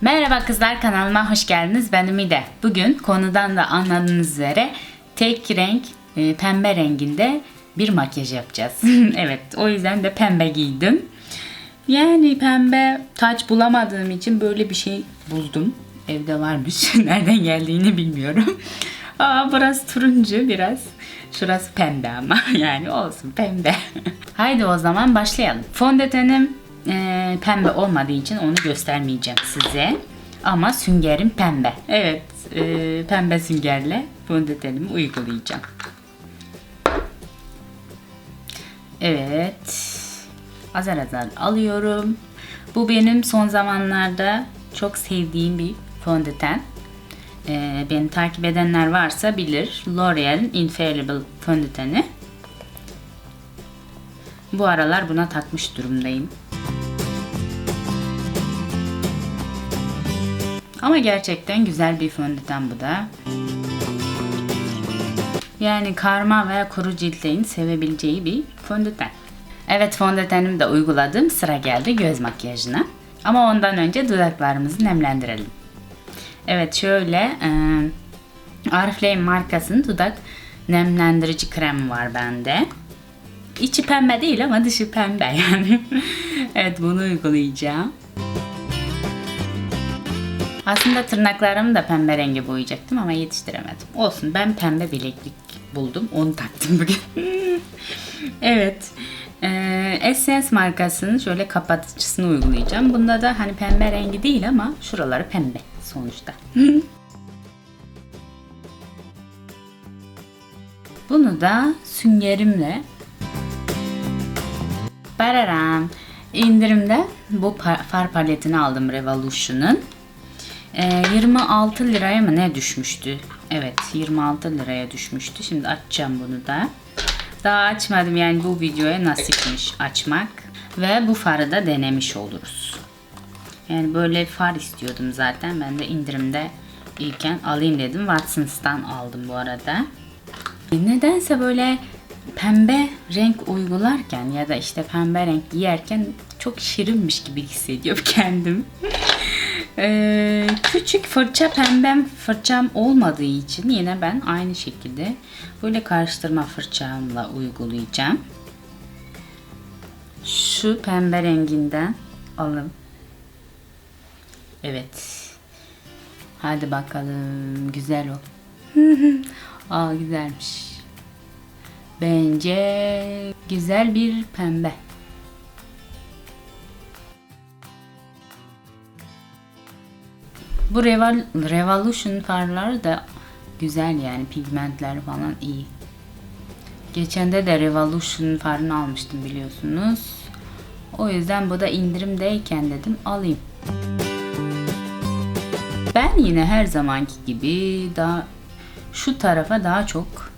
Merhaba kızlar kanalıma hoş geldiniz. Ben Ümide. Bugün konudan da anladığınız üzere tek renk e, pembe renginde bir makyaj yapacağız. evet o yüzden de pembe giydim. Yani pembe taç bulamadığım için böyle bir şey buldum. Evde varmış. Nereden geldiğini bilmiyorum. Aa burası turuncu biraz. Şurası pembe ama yani olsun pembe. Haydi o zaman başlayalım. Fondötenim e, pembe olmadığı için onu göstermeyeceğim size. Ama süngerim pembe. Evet e, pembe süngerle fondötenimi uygulayacağım. Evet. Azar azar alıyorum. Bu benim son zamanlarda çok sevdiğim bir fondöten. Ee, beni takip edenler varsa bilir. L'Oreal'in Infallible fondöteni. Bu aralar buna takmış durumdayım. Ama gerçekten güzel bir fondöten bu da. Yani karma veya kuru ciltlerin sevebileceği bir fondöten. Evet fondötenimi de uyguladım. Sıra geldi göz makyajına. Ama ondan önce dudaklarımızı nemlendirelim. Evet şöyle e, Oriflame markasının dudak nemlendirici kremi var bende. İçi pembe değil ama dışı pembe yani. evet bunu uygulayacağım. Aslında tırnaklarımı da pembe rengi boyayacaktım ama yetiştiremedim. Olsun ben pembe bileklik buldum. Onu taktım bugün. evet. Essence markasının şöyle kapatıcısını uygulayacağım. Bunda da hani pembe rengi değil ama şuraları pembe sonuçta. Bunu da süngerimle Bararam. indirimde bu far paletini aldım Revolution'un. Ee, 26 liraya mı ne düşmüştü? Evet 26 liraya düşmüştü. Şimdi açacağım bunu da. Daha açmadım yani bu videoya nasipmiş açmak. Ve bu farı da denemiş oluruz. Yani böyle far istiyordum zaten. Ben de indirimde iken alayım dedim. Watsons'tan aldım bu arada. Nedense böyle pembe renk uygularken ya da işte pembe renk giyerken çok şirinmiş gibi hissediyorum kendim. Ee, küçük fırça pembem fırçam olmadığı için yine ben aynı şekilde böyle karıştırma fırçamla uygulayacağım. Şu pembe renginden alın. Evet. Hadi bakalım. Güzel o. Aa güzelmiş. Bence güzel bir pembe. Bu Reval Revolution farları da güzel yani pigmentler falan iyi. Geçende de Revolution farını almıştım biliyorsunuz. O yüzden bu da indirimdeyken dedim alayım. Ben yine her zamanki gibi daha şu tarafa daha çok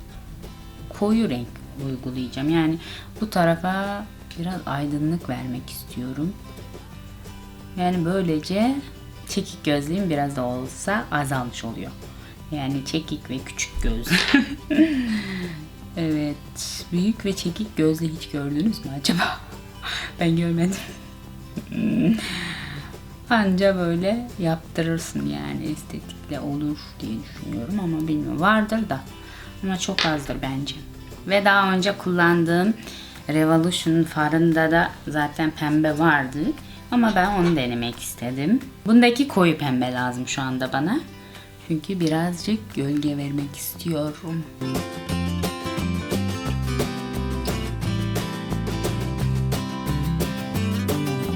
koyu renk uygulayacağım. Yani bu tarafa biraz aydınlık vermek istiyorum. Yani böylece çekik gözlüğüm biraz da olsa azalmış oluyor. Yani çekik ve küçük göz. evet. Büyük ve çekik gözlü hiç gördünüz mü acaba? ben görmedim. Anca böyle yaptırırsın yani estetikle olur diye düşünüyorum ama bilmiyorum. Vardır da ama çok azdır bence. Ve daha önce kullandığım Revolution farında da zaten pembe vardı. Ama ben onu denemek istedim. Bundaki koyu pembe lazım şu anda bana. Çünkü birazcık gölge vermek istiyorum.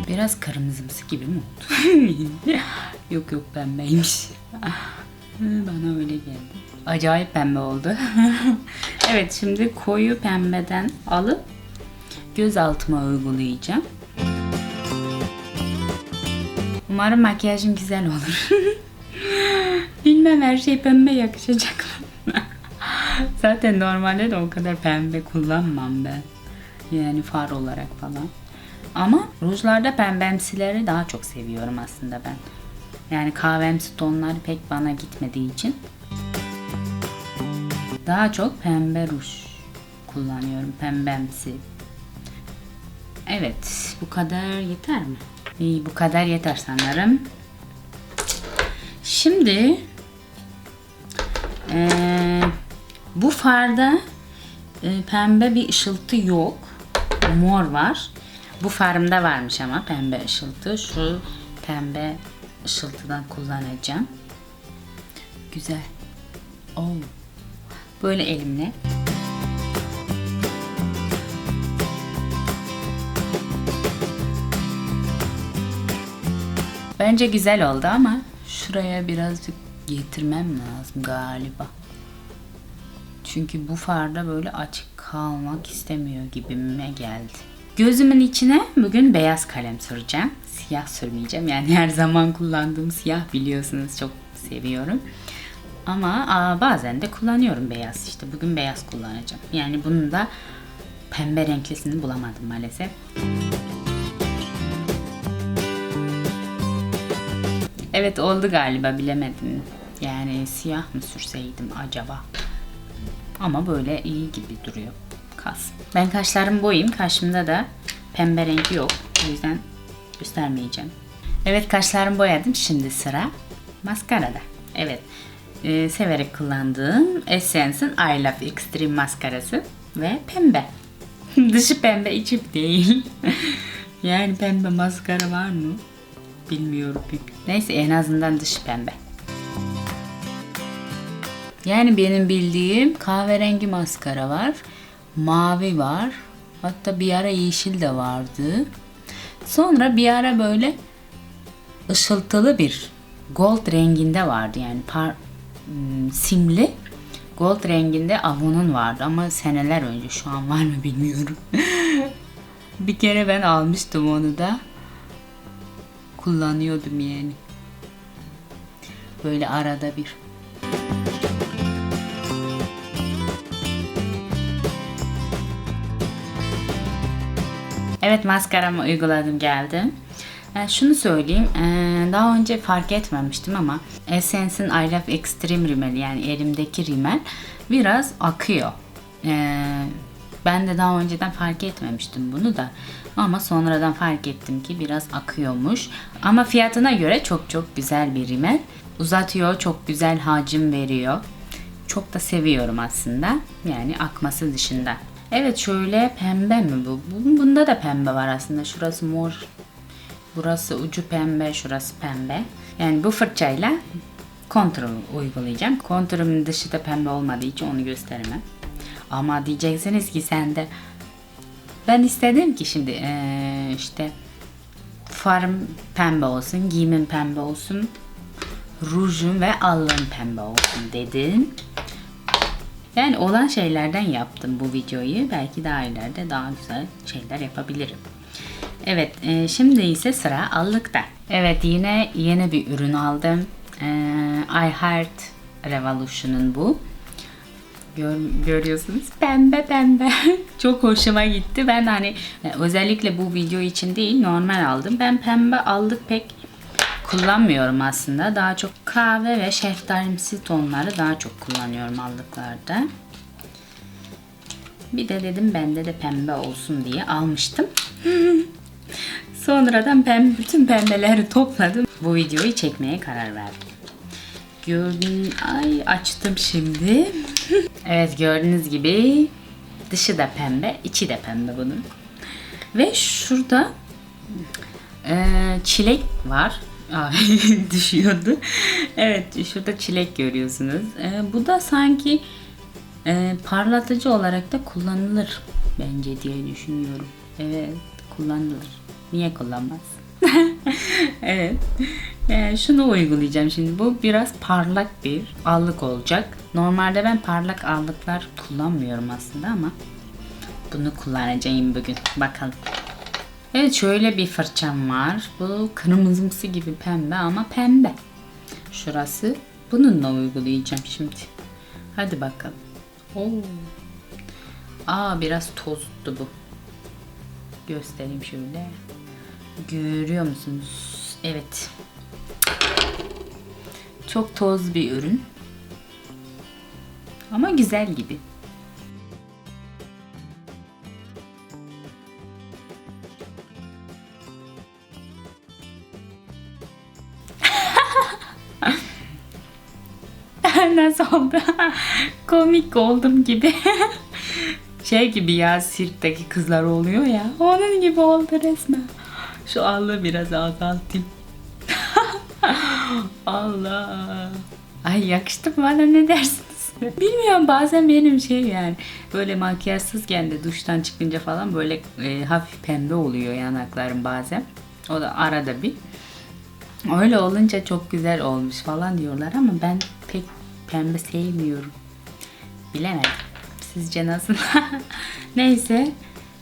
Biraz kırmızımsı gibi mi oldu? yok yok pembeymiş. Bana öyle geldi. Acayip pembe oldu. evet şimdi koyu pembeden alıp göz altıma uygulayacağım. Umarım makyajım güzel olur. Bilmem her şey pembe yakışacak mı? Zaten normalde de o kadar pembe kullanmam ben. Yani far olarak falan. Ama rujlarda pembemsileri daha çok seviyorum aslında ben. Yani kahvemsi tonlar pek bana gitmediği için. Daha çok pembe ruj kullanıyorum. Pembemsi. Evet bu kadar yeter mi? İyi bu kadar yeter sanırım. şimdi eee, bu farda e, pembe bir ışıltı yok. Mor var. Bu farımda varmış ama pembe ışıltı. Şu pembe ışıltıdan kullanacağım. Güzel. Oo. Böyle elimle. Bence güzel oldu ama şuraya birazcık getirmem lazım galiba. Çünkü bu farda böyle açık kalmak istemiyor gibime geldi. Gözümün içine bugün beyaz kalem süreceğim. Siyah sürmeyeceğim. Yani her zaman kullandığım siyah biliyorsunuz çok seviyorum. Ama aa, bazen de kullanıyorum beyaz. İşte bugün beyaz kullanacağım. Yani bunun da pembe renklisini bulamadım maalesef. Evet oldu galiba bilemedim. Yani siyah mı sürseydim acaba? Ama böyle iyi gibi duruyor kas. Ben kaşlarımı boyayayım. Kaşımda da pembe rengi yok. O yüzden göstermeyeceğim. Evet kaşlarımı boyadım. Şimdi sıra maskarada. Evet. e, severek kullandığım Essence'ın I Love Extreme maskarası ve pembe. Dışı pembe, içi değil. yani pembe maskara var mı? Bilmiyorum. Neyse en azından dışı pembe. Yani benim bildiğim kahverengi maskara var. Mavi var. Hatta bir ara yeşil de vardı. Sonra bir ara böyle ışıltılı bir gold renginde vardı. Yani par hmm, simli gold renginde Avon'un vardı ama seneler önce şu an var mı bilmiyorum. bir kere ben almıştım onu da. Kullanıyordum yani. Böyle arada bir. Evet maskaramı uyguladım geldim. Yani şunu söyleyeyim. eee, Daha önce fark etmemiştim ama Essence'in I Love Extreme rimeli yani elimdeki rimel biraz akıyor. Ben de daha önceden fark etmemiştim bunu da. Ama sonradan fark ettim ki biraz akıyormuş. Ama fiyatına göre çok çok güzel bir rimel. Uzatıyor, çok güzel hacim veriyor. Çok da seviyorum aslında. Yani akması dışında. Evet şöyle pembe mi bu? Bu- Bunda da pembe var aslında. Şurası mor. Burası ucu pembe, şurası pembe. Yani bu fırçayla kontrol uygulayacağım. Kontrolün dışı da pembe olmadığı için onu gösteremem. Ama diyeceksiniz ki sen de ben istedim ki şimdi eee, işte farım pembe olsun, giyimim pembe olsun, rujum ve allığım pembe olsun dedim. Yani olan şeylerden yaptım bu videoyu. Belki daha ileride daha güzel şeyler yapabilirim. Evet, e, şimdi ise sıra allıkta. Evet, yine yeni bir ürün aldım. E, I Heart Revolution'un bu. Gör, görüyorsunuz pembe pembe. Çok hoşuma gitti. Ben hani e, özellikle bu video için değil normal aldım. Ben pembe aldık pek kullanmıyorum aslında. Daha çok kahve ve şeftalimsi tonları daha çok kullanıyorum aldıklarda. Bir de dedim bende de pembe olsun diye almıştım. Sonradan pembe, bütün pembeleri topladım. Bu videoyu çekmeye karar verdim. Gördüğün ay açtım şimdi. evet gördüğünüz gibi dışı da pembe, içi de pembe bunun. Ve şurada ee, çilek var. Ay, düşüyordu. Evet şurada çilek görüyorsunuz. Ee, bu da sanki e, parlatıcı olarak da kullanılır bence diye düşünüyorum. Evet kullanılır. Niye kullanmaz? evet. Ee, şunu uygulayacağım şimdi. Bu biraz parlak bir allık olacak. Normalde ben parlak allıklar kullanmıyorum aslında ama bunu kullanacağım bugün. Bakalım. Evet şöyle bir fırçam var. Bu kırmızımsı gibi pembe ama pembe. Şurası. Bununla uygulayacağım şimdi. Hadi bakalım. Oo. Aa biraz tozlu bu. Göstereyim şöyle. Görüyor musunuz? Evet. Çok toz bir ürün. Ama güzel gibi. Nasıl oldu? Komik oldum gibi. şey gibi ya sirkteki kızlar oluyor ya. Onun gibi oldu resmen. Şu allığı biraz azaltayım. Allah. Ay yakıştı mı bana ne dersiniz? Bilmiyorum bazen benim şey yani böyle makyajsızken de duştan çıkınca falan böyle e, hafif pembe oluyor yanaklarım bazen. O da arada bir. Öyle olunca çok güzel olmuş falan diyorlar ama ben pek pembe sevmiyorum. Bilemedim. Sizce nasıl? Neyse.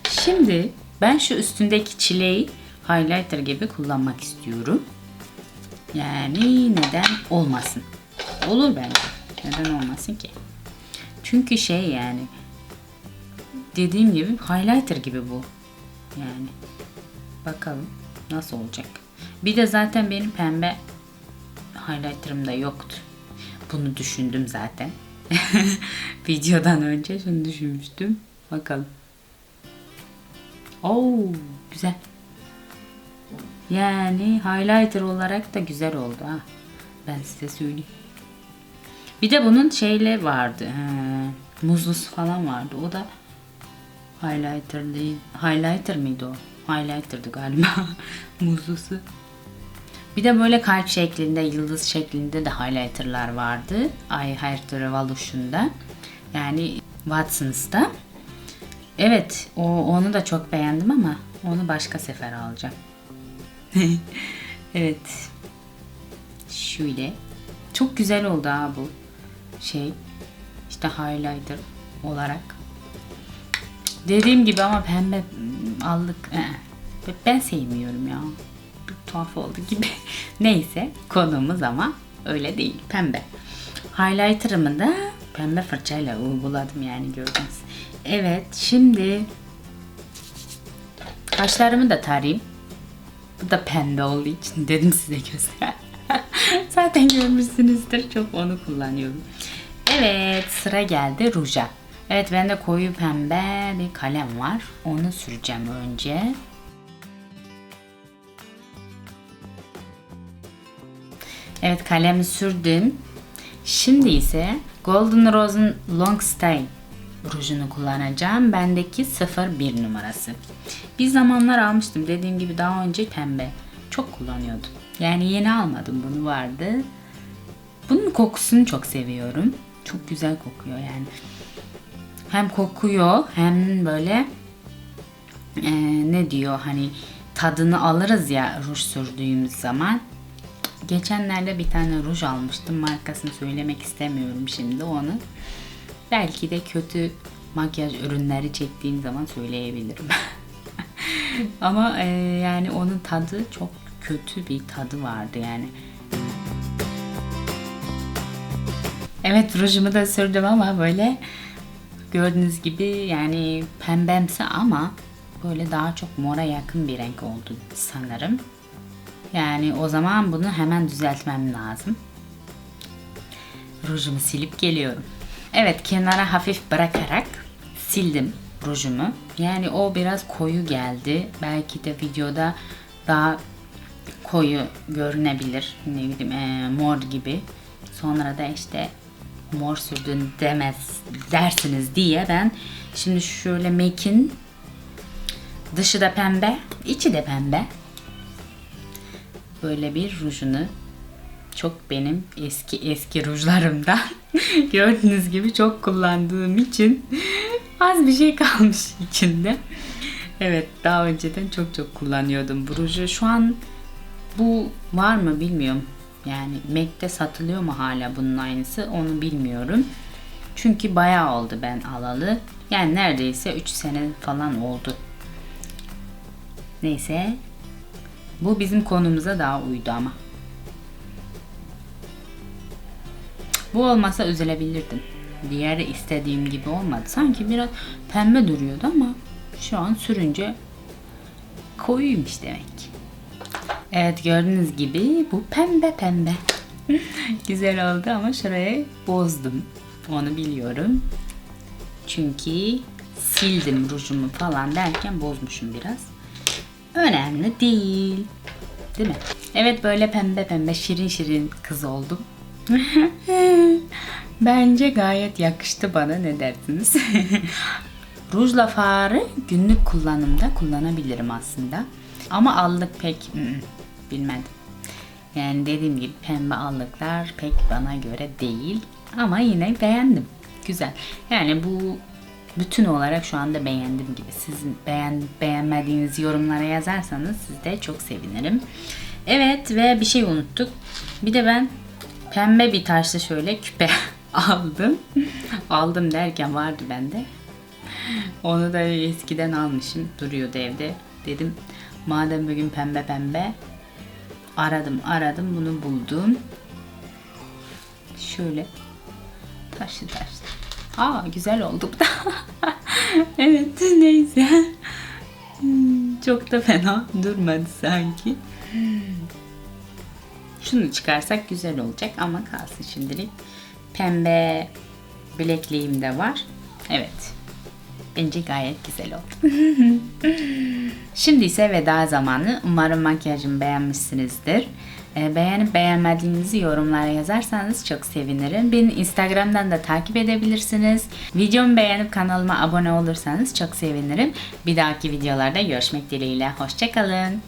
Şimdi ben şu üstündeki çileği highlighter gibi kullanmak istiyorum. Yani neden olmasın? Olur bence. Neden olmasın ki? Çünkü şey yani dediğim gibi highlighter gibi bu. Yani bakalım nasıl olacak. Bir de zaten benim pembe highlighter'ım da yoktu. Bunu düşündüm zaten. Videodan önce şunu düşünmüştüm. Bakalım. Oo, güzel. Yani highlighter olarak da güzel oldu ha. Ben size söyleyeyim. Bir de bunun şeyle vardı. He, muzlusu falan vardı. O da highlighter değil. Highlighter mıydı o? Highlighter'dı galiba. Muzlusu. Bir de böyle kalp şeklinde, yıldız şeklinde de highlighter'lar vardı. I Heart Revolution'da. Yani Watson's'ta. Evet, o, onu da çok beğendim ama onu başka sefer alacağım. evet. Şöyle. Çok güzel oldu ha bu şey. İşte highlighter olarak. Dediğim gibi ama pembe aldık. Ee, ben sevmiyorum ya. Bir tuhaf oldu gibi. Neyse konumuz ama öyle değil. Pembe. Highlighter'ımı da pembe fırçayla uyguladım yani gördünüz. Evet şimdi kaşlarımı da tarayayım. Bu da pembe olduğu için dedim size göster. Zaten görmüşsünüzdür. Çok onu kullanıyorum. Evet sıra geldi ruja. Evet bende koyu pembe bir kalem var. Onu süreceğim önce. Evet kalemi sürdüm. Şimdi ise Golden Rose'un Long Stay rujunu kullanacağım. Bendeki 01 numarası. Bir zamanlar almıştım. Dediğim gibi daha önce pembe. Çok kullanıyordum. Yani yeni almadım bunu vardı. Bunun kokusunu çok seviyorum. Çok güzel kokuyor yani. Hem kokuyor hem böyle e, ne diyor hani tadını alırız ya ruj sürdüğümüz zaman. Geçenlerde bir tane ruj almıştım. Markasını söylemek istemiyorum şimdi onu. Belki de kötü makyaj ürünleri çektiğim zaman söyleyebilirim. Ama e, yani onun tadı çok kötü bir tadı vardı yani. Evet rujumu da sürdüm ama böyle gördüğünüz gibi yani pembemsi ama böyle daha çok mora yakın bir renk oldu sanırım. Yani o zaman bunu hemen düzeltmem lazım. Rujumu silip geliyorum. Evet kenara hafif bırakarak sildim rujumu. Yani o biraz koyu geldi. Belki de videoda daha koyu görünebilir. Ne bileyim e, mor gibi. Sonra da işte mor sürdün demez dersiniz diye ben şimdi şöyle MAC'in dışı da pembe, içi de pembe. Böyle bir rujunu çok benim eski eski rujlarımdan gördüğünüz gibi çok kullandığım için az bir şey kalmış içinde. Evet daha önceden çok çok kullanıyordum bu ruju. Şu an bu var mı bilmiyorum. Yani Mac'te satılıyor mu hala bunun aynısı onu bilmiyorum. Çünkü bayağı oldu ben alalı. Yani neredeyse 3 sene falan oldu. Neyse. Bu bizim konumuza daha uydu ama. Bu olmasa üzülebilirdim. Diğeri istediğim gibi olmadı. Sanki biraz pembe duruyordu ama şu an sürünce koyuymuş demek. Evet gördüğünüz gibi bu pembe pembe. Güzel oldu ama şurayı bozdum. Onu biliyorum. Çünkü sildim rujumu falan derken bozmuşum biraz. Önemli değil. Değil mi? Evet böyle pembe pembe şirin şirin kız oldum. Bence gayet yakıştı bana ne dersiniz? Rujla farı günlük kullanımda kullanabilirim aslında. Ama allık pek bilmedim. Yani dediğim gibi pembe allıklar pek bana göre değil. Ama yine beğendim. Güzel. Yani bu bütün olarak şu anda beğendim gibi. Siz beğen, beğenmediğiniz yorumlara yazarsanız siz de çok sevinirim. Evet ve bir şey unuttuk. Bir de ben pembe bir taşlı şöyle küpe aldım. aldım derken vardı bende. Onu da eskiden almışım. Duruyordu evde. Dedim madem bugün pembe pembe aradım aradım bunu buldum. Şöyle taşlı taşlı. Aa güzel oldu bu da. evet neyse. Hmm, Çok da fena durmadı sanki. Şunu çıkarsak güzel olacak ama kalsın şimdilik. Pembe bilekliğim de var. Evet. Bence gayet güzel oldu. Şimdi ise veda zamanı. Umarım makyajımı beğenmişsinizdir. Ee, Beğenip beğenmediğinizi yorumlara yazarsanız çok sevinirim. Beni Instagram'dan da takip edebilirsiniz. Videomu beğenip kanalıma abone olursanız çok sevinirim. Bir dahaki videolarda görüşmek dileğiyle. Hoşçakalın.